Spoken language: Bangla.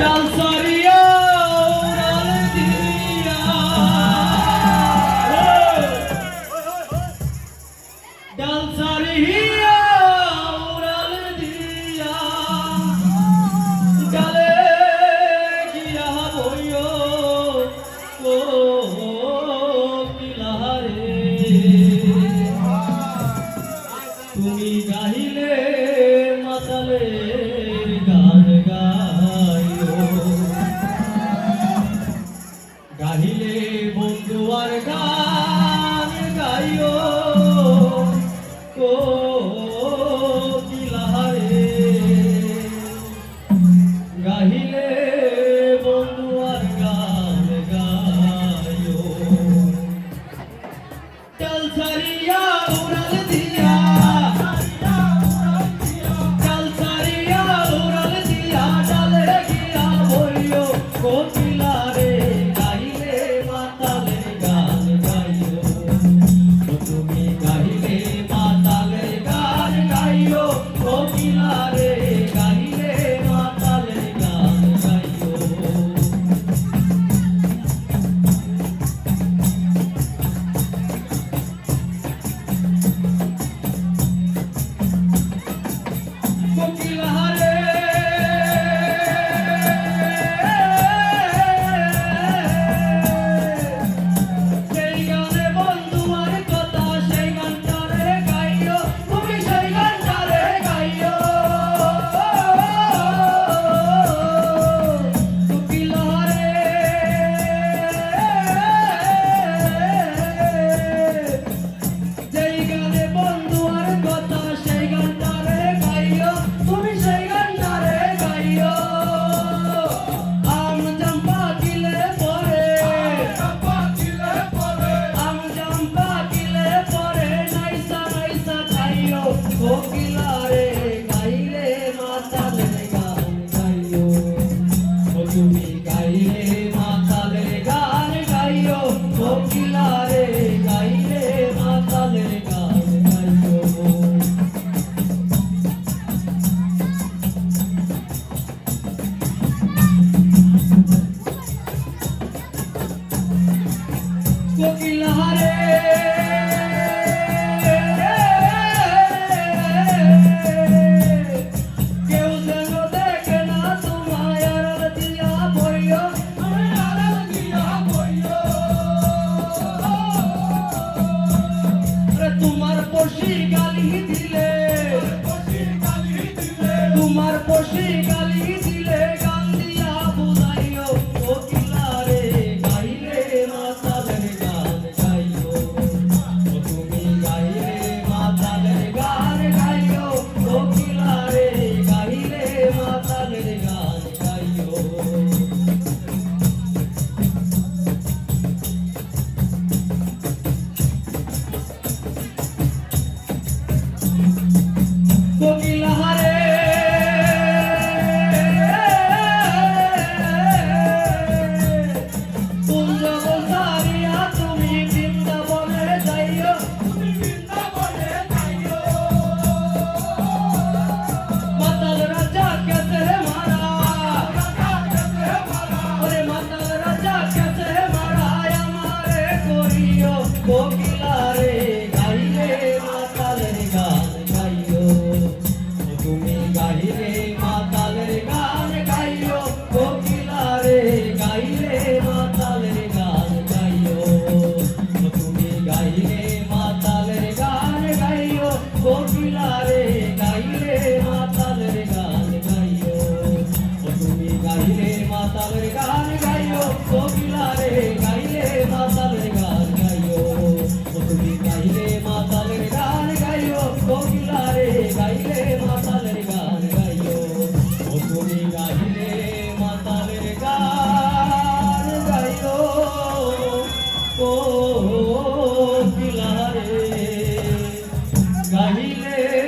একদম একটা কোকিলারে বসে কোকিলারে গাইলে মাতালের গান গাইও। ও তুমি গাইলে মাতালের গান গাইও কোকিলারে গাইলে মাতালের গান গাইও। ও তুমি গাইলে মাতালের গান গাইও কোকিলারে গাইলে মাতালের গান গাইও। ও তুমি গাইলে চাহিলে